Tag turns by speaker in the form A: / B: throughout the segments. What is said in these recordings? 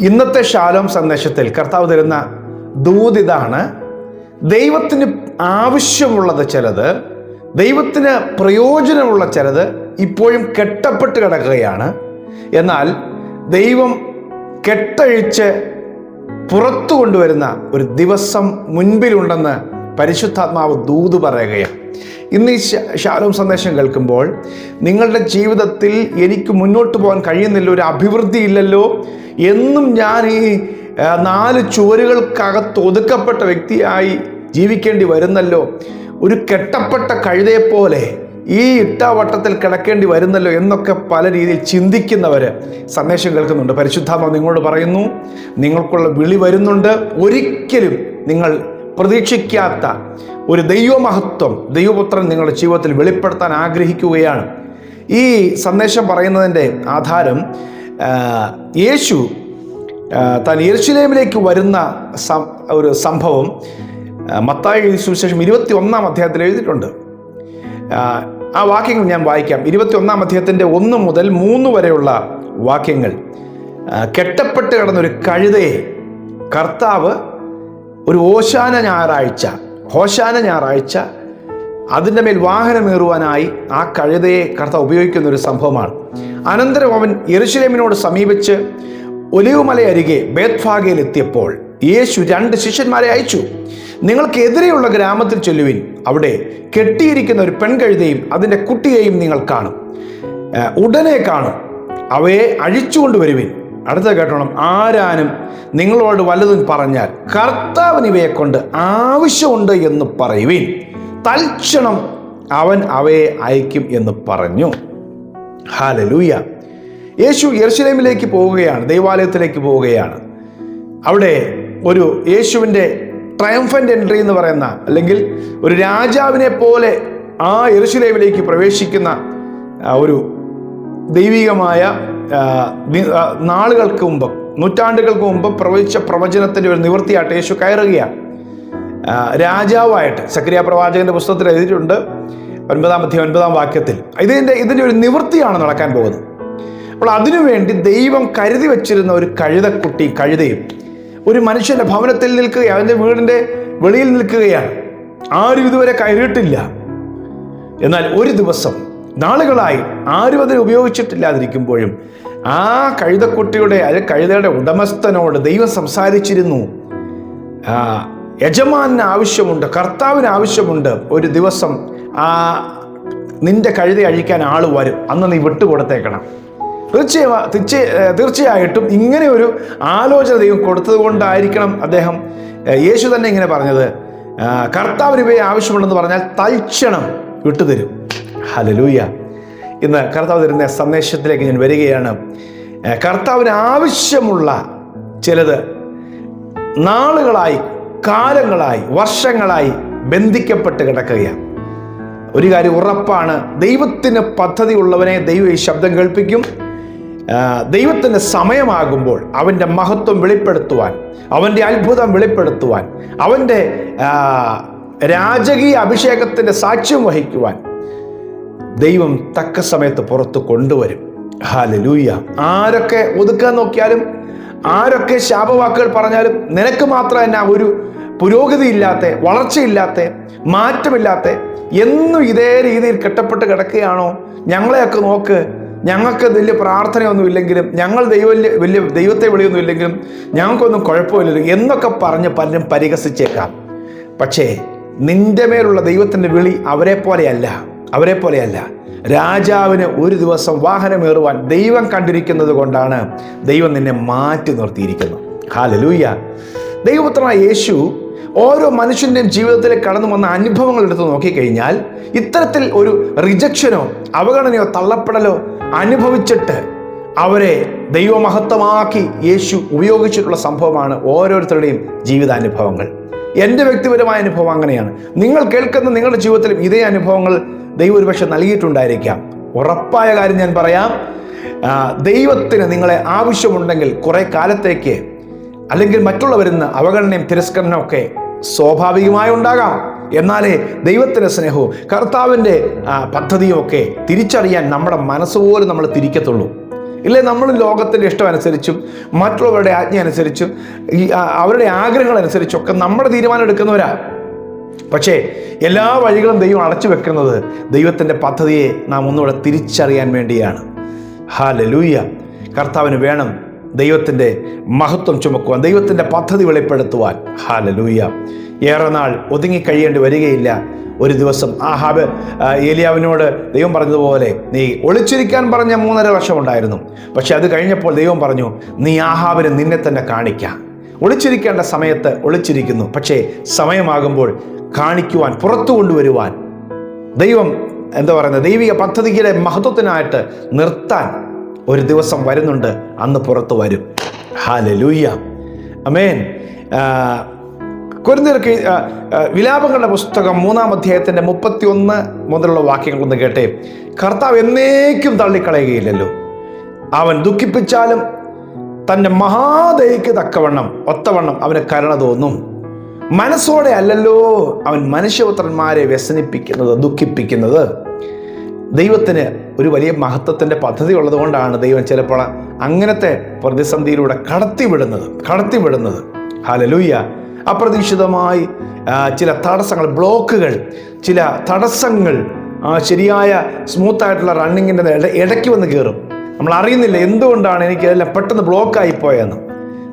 A: ഇന്നത്തെ ശാലോം സന്ദേശത്തിൽ കർത്താവ് തരുന്ന ദൂതിതാണ് ദൈവത്തിന് ആവശ്യമുള്ളത് ചിലത് ദൈവത്തിന് പ്രയോജനമുള്ള ചിലത് ഇപ്പോഴും കെട്ടപ്പെട്ട് കിടക്കുകയാണ്. എന്നാൽ ദൈവം കെട്ടഴിച്ച് പുറത്തു കൊണ്ടുവരുന്ന ഒരു ദിവസം മുൻപിലുണ്ടെന്ന് പരിശുദ്ധാത്മാവ് ദൂത് പറയുകയാണ്. ഇന്ന് ഈ ശാലോം സന്ദേശം കേൾക്കുമ്പോൾ നിങ്ങളുടെ ജീവിതത്തിൽ എനിക്ക് മുന്നോട്ട് പോകാൻ കഴിയുന്നില്ല ഒരു അഭിവൃദ്ധി ഇല്ലല്ലോ എന്നും ഞാൻ ഈ നാല് ചുവരുകൾക്കകത്ത് ഒതുക്കപ്പെട്ട വ്യക്തിയായി ജീവിക്കേണ്ടി വരുന്നല്ലോ. ഒരു കെട്ടപ്പെട്ട കഴുതയെപ്പോലെ ഈ ഇട്ടാവട്ടത്തിൽ കിടക്കേണ്ടി വരുന്നല്ലോ എന്നൊക്കെ പല രീതിയിൽ ചിന്തിക്കുന്നവർ സന്ദേശം കേൾക്കുന്നുണ്ട്. പരിശുദ്ധാത്മ നിങ്ങളോട് പറയുന്നു നിങ്ങൾക്കുള്ള വിളി വരുന്നുണ്ട്. ഒരിക്കലും നിങ്ങൾ പ്രതീക്ഷിക്കാത്ത ഒരു ദൈവമഹത്വം ദൈവപുത്രൻ നിങ്ങളുടെ ജീവിതത്തിൽ വെളിപ്പെടുത്താൻ ആഗ്രഹിക്കുകയാണ്. ഈ സന്ദേശം പറയുന്നതിന്റെ ആധാരം യേശു താൻ യെരുശലേമിലേക്ക് വരുന്ന ഒരു സംഭവം മത്തായി സുവിശേഷം ഇരുപത്തി ഒന്നാം അധ്യായത്തിൽ എഴുതിയിട്ടുണ്ട്. ആ, വാക്യങ്ങൾ ഞാൻ വായിക്കാം. ഇരുപത്തി ഒന്നാം അധ്യായത്തിന്റെ ഒന്ന് മുതൽ മൂന്ന് വരെയുള്ള വാക്യങ്ങൾ. കെട്ടപ്പെട്ട് കിടന്നൊരു കഴുതയെ കർത്താവ് ഒരു ഓശാന ഞായറാഴ്ച ഹോശാന ഞായറാഴ്ച അതിന്റെ മേൽ വാഹനമേറുവാനായി ആ കഴുതയെ കർത്താവ് ഉപയോഗിക്കുന്ന ഒരു സംഭവമാണ്. അനന്തരം അവൻ യെരുശലേമിനോട് സമീപിച്ച് ഒലിവുമല അരികെ ബേത്ഫാഗയിൽ എത്തിയപ്പോൾ യേശു രണ്ട് ശിഷ്യന്മാരെ അയച്ചു. നിങ്ങൾക്കെതിരെയുള്ള ഗ്രാമത്തിൽ ചൊല്ലുവിൻ. അവിടെ കെട്ടിയിരിക്കുന്ന ഒരു പെൺകഴുതയും അതിന്റെ കുട്ടിയെയും നിങ്ങൾ കാണും. ഉടനെ കാണും. അവയെ അഴിച്ചുകൊണ്ടുവരുവിൻ അടുത്ത കേട്ടോണം. ആരാനും നിങ്ങളോട് വല്ലതും പറഞ്ഞാൽ കർത്താവിന് ഇവയെ കൊണ്ട് ആവശ്യമുണ്ട് എന്ന് പറയുവിൻ. തൽക്ഷണം അവൻ അവയെ അയക്കും എന്ന് പറഞ്ഞു. ഹാലലൂയ യേശു യെരുശലേമിലേക്ക് പോവുകയാണ് ദൈവാലയത്തിലേക്ക് പോവുകയാണ്. അവിടെ ഒരു യേശുവിന്റെ ട്രയംഫന്റ് എൻട്രി എന്ന് പറയുന്ന അല്ലെങ്കിൽ ഒരു രാജാവിനെ പോലെ ആ യർശുലേമിലേക്ക് പ്രവേശിക്കുന്ന ഒരു ദൈവികമായ നാളുകൾക്ക് മുമ്പ് നൂറ്റാണ്ടുകൾക്ക് മുമ്പ് പ്രവചിച്ച പ്രവചനത്തിന്റെ ഒരു നിവൃത്തിയായിട്ട് യേശു കയറുകയാണ്. രാജാവായിട്ട് സക്രിയ പ്രവാചകന്റെ പുസ്തകത്തിൽ എഴുതിയിട്ടുണ്ട് ഒൻപതാം അധ്യയം ഒൻപതാം വാക്യത്തിൽ. ഇതിന്റെ ഇതിന്റെ ഒരു നിവൃത്തിയാണ് നടക്കാൻ പോകുന്നത്. അപ്പോൾ അതിനുവേണ്ടി ദൈവം കരുതി വച്ചിരുന്ന ഒരു കഴുതക്കുട്ടി കഴുതയും ഒരു മനുഷ്യന്റെ ഭവനത്തിൽ നിൽക്കുകയാണ് അവന്റെ വീടിന്റെ വെളിയിൽ നിൽക്കുകയാണ്. ആരും ഇതുവരെ കയറിയിട്ടില്ല. എന്നാൽ ഒരു ദിവസം നാളുകളായി ആരും അതിനെ ഉപയോഗിച്ചിട്ടില്ലാതിരിക്കുമ്പോഴും ആ കഴുതക്കുട്ടിയുടെ അല്ലെ കഴുതയുടെ ഉടമസ്ഥനോട് ദൈവം സംസാരിച്ചിരുന്നു. യജമാനിന് ആവശ്യമുണ്ട് കർത്താവിന് ആവശ്യമുണ്ട്. ഒരു ദിവസം ആ നിന്റെ കഴുത അഴിക്കാൻ ആൾ വരും. അന്ന് നീ വിട്ടുകൊടുത്തേക്കണം. തീർച്ചയായും തീർച്ച തീർച്ചയായിട്ടും ഇങ്ങനെ ഒരു ആലോചന ദൈവം കൊടുത്തത് കൊണ്ടായിരിക്കണം അദ്ദേഹം യേശു തന്നെ ഇങ്ങനെ പറഞ്ഞത്. കർത്താവിന് ഇവയെ ആവശ്യമുണ്ടെന്ന് പറഞ്ഞാൽ തൽക്ഷണം വിട്ടുതരും. ഹലലൂയ ഇന്ന് കർത്താവ് തരുന്ന സന്ദേശത്തിലേക്ക് ഞാൻ വരികയാണ്. കർത്താവിന് ആവശ്യമുള്ള ചിലത് നാളുകളായി കാലങ്ങളായി വർഷങ്ങളായി ബന്ധിക്കപ്പെട്ട് കിടക്കുകയാണ്. ഒരു കാര്യം ഉറപ്പാണ് ദൈവത്തിന് പദ്ധതി ഉള്ളവനെ ദൈവം ഈ ശബ്ദം കേൾപ്പിക്കും. ദൈവത്തിന്റെ സമയമാകുമ്പോൾ അവന്റെ മഹത്വം വെളിപ്പെടുത്തുവാൻ അവന്റെ അത്ഭുതം വെളിപ്പെടുത്തുവാൻ അവന്റെ രാജകീയ അഭിഷേകത്തിന്റെ സാക്ഷ്യം വഹിക്കുവാൻ ദൈവം തക്ക സമയത്ത് പുറത്ത് കൊണ്ടുവരും. ഹാലലൂയ ആരൊക്കെ ഒതുക്കാൻ നോക്കിയാലും ആരൊക്കെ ശാപവാക്കുകൾ പറഞ്ഞാലും നിനക്ക് മാത്രം എന്നാ ഒരു പുരോഗതിയില്ലാത്ത വളർച്ചയില്ലാത്ത മാറ്റമില്ലാത്ത എന്നും ഇതേ രീതിയിൽ കെട്ടപ്പെട്ട് കിടക്കുകയാണോ? ഞങ്ങളെയൊക്കെ നോക്ക്. ഞങ്ങൾക്ക് വലിയ പ്രാർത്ഥനയൊന്നും ഇല്ലെങ്കിലും ഞങ്ങൾ ദൈവം വലിയ ദൈവത്തെ വിളിയൊന്നും ഇല്ലെങ്കിലും ഞങ്ങൾക്കൊന്നും കുഴപ്പമില്ലല്ലോ എന്നൊക്കെ പറഞ്ഞ് പലരും പരിഹസിച്ചേക്കാം. പക്ഷേ നിന്റെ മേലുള്ള ദൈവത്തിന്റെ വിളി അവരെ പോലെയല്ല. അവരെ പോലെയല്ല രാജാവിന് ഒരു ദിവസം വാഹനമേറുവാൻ ദൈവം കണ്ടിരിക്കുന്നത് കൊണ്ടാണ് ദൈവം നിന്നെ മാറ്റി നിർത്തിയിരിക്കുന്നത്. ഹാലലൂയ്യ ദൈവപുത്രനായ യേശു ഓരോ മനുഷ്യന്റെയും ജീവിതത്തിൽ കടന്നു വന്ന അനുഭവങ്ങൾ എടുത്ത് നോക്കിക്കഴിഞ്ഞാൽ ഇത്തരത്തിൽ ഒരു റിജക്ഷനോ അവഗണനയോ തള്ളപ്പെടലോ അനുഭവിച്ചിട്ട് അവരെ ദൈവമഹത്വമാക്കി യേശു ഉപയോഗിച്ചിട്ടുള്ള സംഭവമാണ് ഓരോരുത്തരുടെയും ജീവിതാനുഭവങ്ങൾ. എന്റെ വ്യക്തിപരമായ അനുഭവം അങ്ങനെയാണ്. നിങ്ങൾ കേൾക്കുന്ന നിങ്ങളുടെ ജീവിതത്തിലും ഇതേ അനുഭവങ്ങൾ ദൈവം ഒരുപക്ഷെ നൽകിയിട്ടുണ്ടായിരിക്കാം. ഉറപ്പായ കാര്യം ഞാൻ പറയാം. ദൈവത്തിന് നിങ്ങളെ ആവശ്യമുണ്ടെങ്കിൽ കുറെ കാലത്തേക്ക് അല്ലെങ്കിൽ മറ്റുള്ളവരിന്ന് അവഗണനയും തിരസ്കരണവും ഒക്കെ സ്വാഭാവികമായി ഉണ്ടാകാം. എന്നാലേ ദൈവത്തിന്റെ സ്നേഹവും കർത്താവിന്റെ പദ്ധതിയും ഒക്കെ തിരിച്ചറിയാൻ നമ്മുടെ മനസ്സുപോലും നമ്മൾ തിരിക്കത്തുള്ളൂ. ഇല്ലേ നമ്മൾ ലോകത്തിന്റെ ഇഷ്ടം അനുസരിച്ചും മറ്റുള്ളവരുടെ ആജ്ഞ അനുസരിച്ചും ഈ അവരുടെ ആഗ്രഹങ്ങൾ അനുസരിച്ചൊക്കെ നമ്മുടെ തീരുമാനം എടുക്കുന്നവരാ. പക്ഷേ എല്ലാ വഴികളും ദൈവം അടച്ചു വെക്കുന്നത് ദൈവത്തിന്റെ പദ്ധതിയെ നാം ഒന്നുകൂടെ തിരിച്ചറിയാൻ വേണ്ടിയാണ്. ഹാലലൂയ കർത്താവിന് വേണം ദൈവത്തിന്റെ മഹത്വം ചുമക്കുവാൻ ദൈവത്തിന്റെ പദ്ധതി വെളിപ്പെടുത്തുവാൻ. ഹാലലൂയ ഏറെ നാൾ ഒതുങ്ങിക്കഴിയേണ്ടി വരികയില്ല. ഒരു ദിവസം. ആഹാബ് ഏലിയാവിനോട് ദൈവം പറഞ്ഞതുപോലെ നീ ഒളിച്ചിരിക്കാൻ പറഞ്ഞ മൂന്നര വർഷം ഉണ്ടായിരുന്നു പക്ഷെ അത് കഴിഞ്ഞപ്പോൾ ദൈവം പറഞ്ഞു നീ ആഹാബിന് നിന്നെ തന്നെ കാണിക്കാം. ഒളിച്ചിരിക്കേണ്ട സമയത്ത് ഒളിച്ചിരിക്കുന്നു. പക്ഷേ സമയമാകുമ്പോൾ കാണിക്കുവാൻ പുറത്തു കൊണ്ടുവരുവാൻ. ദൈവം എന്താ പറയുന്നത്? ദൈവിക പദ്ധതിയുടെ മഹത്വത്തിനായിട്ട് നിർത്താൻ ഒരു ദിവസം വരുന്നുണ്ട്. അന്ന് പുറത്തു വരും. ഹാലലൂയ അമേൻ കുരുന്നിർക്ക് വിലാപങ്ങളുടെ പുസ്തകം മൂന്നാം അധ്യായത്തിന്റെ മുപ്പത്തി ഒന്ന് മുതലുള്ള വാക്യങ്ങളൊന്ന് കേട്ടെ. കർത്താവ് എന്നേക്കും തള്ളിക്കളയുകയില്ലല്ലോ. അവൻ ദുഃഖിപ്പിച്ചാലും തന്റെ മഹാദയക്ക് തക്കവണ്ണം ഒത്തവണ്ണം അവന് കരുണ തോന്നും. മനസ്സോടെ അല്ലല്ലോ അവൻ മനുഷ്യപുത്രന്മാരെ വ്യസനിപ്പിക്കുന്നത് ദുഃഖിപ്പിക്കുന്നത്. ദൈവത്തിന് ഒരു വലിയ മഹത്വത്തിന്റെ പദ്ധതി ഉള്ളതുകൊണ്ടാണ് ദൈവം ചിലപ്പോൾ അങ്ങനത്തെ പ്രതിസന്ധിയിലൂടെ കടത്തിവിടുന്നത് കടത്തിവിടുന്നത്. ഹാലലൂയ അപ്രതീക്ഷിതമായി ചില തടസ്സങ്ങൾ ബ്ലോക്കുകൾ ചില തടസ്സങ്ങൾ ആ, സ്മൂത്ത് ആയിട്ടുള്ള റണ്ണിങ്ങിന്റെ ഇടയ്ക്ക് വന്ന് കയറും. നമ്മൾ അറിയുന്നില്ല എന്തുകൊണ്ടാണ് എനിക്ക് എല്ലാം പെട്ടെന്ന് ബ്ലോക്കായി പോയെന്ന്.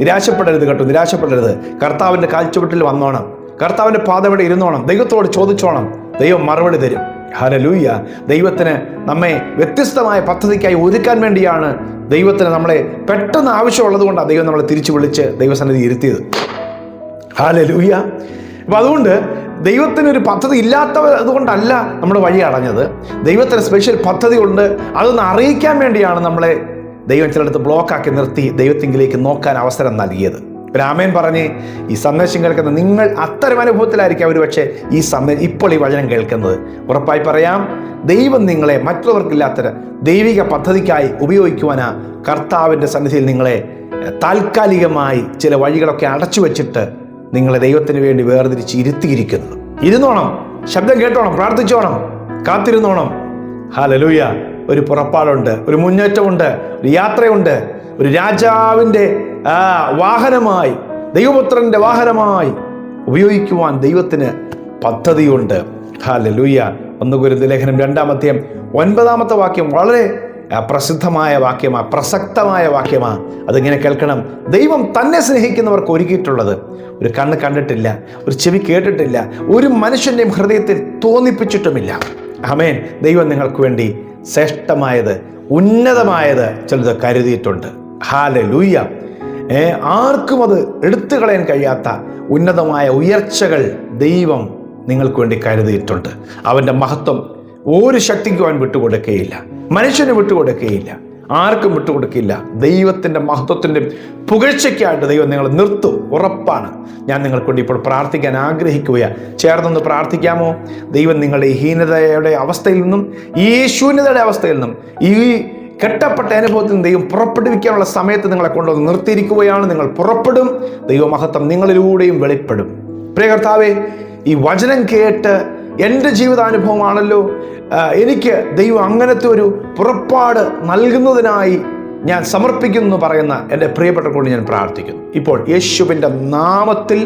A: നിരാശപ്പെടരുത് കേട്ടോ നിരാശപ്പെടരുത്. കർത്താവിന്റെ കാൽച്ചുവട്ടിൽ വന്നോണം. കർത്താവിന്റെ പാതവിടെ ഇരുന്നോണം. ദൈവത്തോട് ചോദിച്ചോണം. ദൈവം മറുപടി തരും. ഹലലൂയ്യ ദൈവത്തിന് നമ്മെ വ്യത്യസ്തമായ പദ്ധതിക്കായി ഒരുക്കാൻ വേണ്ടിയാണ് ദൈവത്തിന് നമ്മളെ പെട്ടെന്ന് ആവശ്യമുള്ളത് കൊണ്ടാണ് ദൈവം നമ്മളെ തിരിച്ചു വിളിച്ച് ദൈവസന്നിധി ഇരുത്തിയത്. ഹാലലൂയ. അപ്പം അതുകൊണ്ട് ദൈവത്തിനൊരു പദ്ധതി ഇല്ലാത്തത് അതുകൊണ്ടല്ല നമ്മുടെ വഴി അടഞ്ഞത്. ദൈവത്തിന് സ്പെഷ്യൽ പദ്ധതി ഉണ്ട് അതൊന്ന് അറിയിക്കാൻ വേണ്ടിയാണ് നമ്മളെ ദൈവം ചിലടത്ത് ബ്ലോക്കാക്കി നിർത്തി ദൈവത്തിങ്കിലേക്ക് നോക്കാൻ അവസരം നൽകിയത്. രാമേൻ പറഞ്ഞ് ഈ സന്ദേശം കേൾക്കുന്ന നിങ്ങൾ അത്തരം അനുഭവത്തിലായിരിക്കും അവർ പക്ഷേ ഈ സന്ദേശം ഇപ്പോൾ ഈ വചനം കേൾക്കുന്നത്. ഉറപ്പായി പറയാം ദൈവം നിങ്ങളെ മറ്റുള്ളവർക്കില്ലാത്ത ദൈവിക പദ്ധതിക്കായി ഉപയോഗിക്കുവാനാ കർത്താവിന്റെ സന്നിധിയിൽ നിങ്ങളെ താൽക്കാലികമായി ചില വഴികളൊക്കെ അടച്ചു വെച്ചിട്ട് നിങ്ങളെ ദൈവത്തിന് വേണ്ടി വേർതിരിച്ച് ഇരുത്തിയിരിക്കുന്നത് ഇരുന്നോണം ശബ്ദം കേട്ടോണം പ്രാർത്ഥിച്ചോണം കാത്തിരുന്നോണം. ഹാലലൂയ ഒരു പുറപ്പാടുണ്ട് ഒരു മുന്നേറ്റമുണ്ട് ഒരു യാത്രയുണ്ട്. ഒരു രാജാവിന്റെ വാഹനമായി ദൈവപുത്രന്റെ വാഹനമായി ഉപയോഗിക്കുവാൻ ദൈവത്തിന് പദ്ധതിയുണ്ട്. ഹാലലൂയ ഒന്ന് ഗുരുത് ലേഖനം രണ്ടാമത്തെയും ഒൻപതാമത്തെ വാക്യം വളരെ പ്രസിദ്ധമായ വാക്യമാ പ്രസക്തമായ വാക്യമാ. അതിങ്ങനെ കേൾക്കണം. ദൈവം തന്നെ സ്നേഹിക്കുന്നവർക്ക് ഒരുക്കിയിട്ടുള്ളത്. ഒരു കണ്ണ് കണ്ടിട്ടില്ല ഒരു ചെവി കേട്ടിട്ടില്ല ഒരു മനുഷ്യന്റെയും ഹൃദയത്തിൽ തോന്നിപ്പിച്ചിട്ടുമില്ല. അമേൻ ദൈവം നിങ്ങൾക്ക് വേണ്ടി ശ്രേഷ്ഠമായത് ഉന്നതമായത് ചിലത് കരുതിയിട്ടുണ്ട്. ഹാല ലൂയ്യ ആർക്കും അത് എടുത്തു കളയാൻ കഴിയാത്ത ഉന്നതമായ ഉയർച്ചകൾ ദൈവം നിങ്ങൾക്ക് വേണ്ടി കരുതിയിട്ടുണ്ട്. അവന്റെ മഹത്വം ഒരു ശക്തിക്കും അവൻ വിട്ടുകൊടുക്കുകയില്ല. മനുഷ്യന് വിട്ടുകൊടുക്കുകയില്ല. ആർക്കും വിട്ടുകൊടുക്കില്ല ദൈവത്തിന്റെ മഹത്വത്തിന്റെ പുകഴ്ചയ്ക്കായിട്ട് ദൈവം നിങ്ങൾ നിർത്തും. ഉറപ്പാണ്. ഞാൻ നിങ്ങൾക്കൊണ്ട് ഇപ്പോൾ പ്രാർത്ഥിക്കാൻ ആഗ്രഹിക്കുകയാണ്. ചേർന്നൊന്ന് പ്രാർത്ഥിക്കാമോ? ദൈവം നിങ്ങളുടെ ഹീനതയുടെ അവസ്ഥയിൽ നിന്നും ഈ ശൂന്യതയുടെ അവസ്ഥയിൽ നിന്നും ഈ കെട്ടപ്പെട്ട അനുഭവത്തിൽ നിന്ന് ദൈവം പുറപ്പെടുവിക്കാനുള്ള സമയത്ത് നിങ്ങളെ കൊണ്ടുവന്ന് നിർത്തിയിരിക്കുകയാണ്. നിങ്ങൾ പുറപ്പെടും. ദൈവമഹത്വം നിങ്ങളിലൂടെയും വെളിപ്പെടും. പ്രിയ കർത്താവേ ഈ വചനം കേട്ട് എന്റെ ജീവിതാനുഭവമാണല്ലോ. എനിക്ക് ദൈവം അങ്ങനത്തെ ഒരു പുറപ്പാട് നൽകുന്നതിനായി ഞാൻ സമർപ്പിക്കുന്നു എന്ന് പറയുന്ന എന്റെ പ്രിയപ്പെട്ട കൊണ്ട് ഞാൻ പ്രാർത്ഥിക്കുന്നു. ഇപ്പോൾ യേശുവിന്റെ നാമത്തിൽ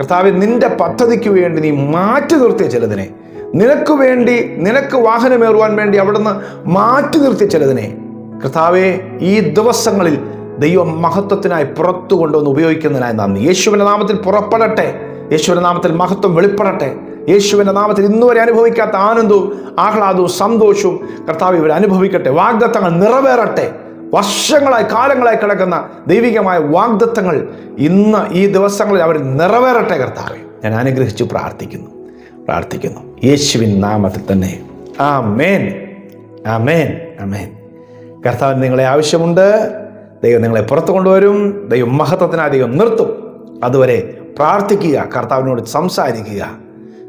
A: കർത്താവ് നിന്റെ പദ്ധതിക്ക് വേണ്ടി നീ മാറ്റി നിർത്തിയ ചിലതിനെ നിനക്ക് വേണ്ടി നിനക്ക് വാഹനമേറുവാൻ വേണ്ടി അവിടുന്ന് മാറ്റി നിർത്തിയ ചിലതിനെ കർത്താവെ ഈ ദിവസങ്ങളിൽ ദൈവം മഹത്വത്തിനായി പുറത്തു കൊണ്ടുവന്ന് ഉപയോഗിക്കുന്നതിനായി നന്ദി യേശുവിന്റെ നാമത്തിൽ പുറപ്പെടട്ടെ. യേശുവിന്റെ നാമത്തിൽ മഹത്വം വെളിപ്പെടട്ടെ. യേശുവിന്റെ നാമത്തിൽ ഇന്നുവരെ അനുഭവിക്കാത്ത ആനന്ദവും ആഹ്ലാദവും സന്തോഷവും കർത്താവ് ഇവർ അനുഭവിക്കട്ടെ. വാഗ്ദത്തങ്ങൾ നിറവേറട്ടെ. വർഷങ്ങളായി കാലങ്ങളായി കിടക്കുന്ന ദൈവികമായ വാഗ്ദത്തങ്ങൾ ഇന്ന് ഈ ദിവസങ്ങളിൽ അവർ നിറവേറട്ടെ കർത്താവെ. ഞാൻ അനുഗ്രഹിച്ചു പ്രാർത്ഥിക്കുന്നു. പ്രാർത്ഥിക്കുന്നു. യേശുവിൻ നാമത്തിൽ തന്നെ. ആ മേൻ ആ മേൻ ആ മേൻ കർത്താവിന് നിങ്ങളെ ആവശ്യമുണ്ട്. ദൈവം നിങ്ങളെ പുറത്തു കൊണ്ടുവരും. ദൈവം മഹത്വത്തിനായി ദൈവം നിർത്തും. അതുവരെ പ്രാർത്ഥിക്കുക. കർത്താവിനോട് സംസാരിക്കുക.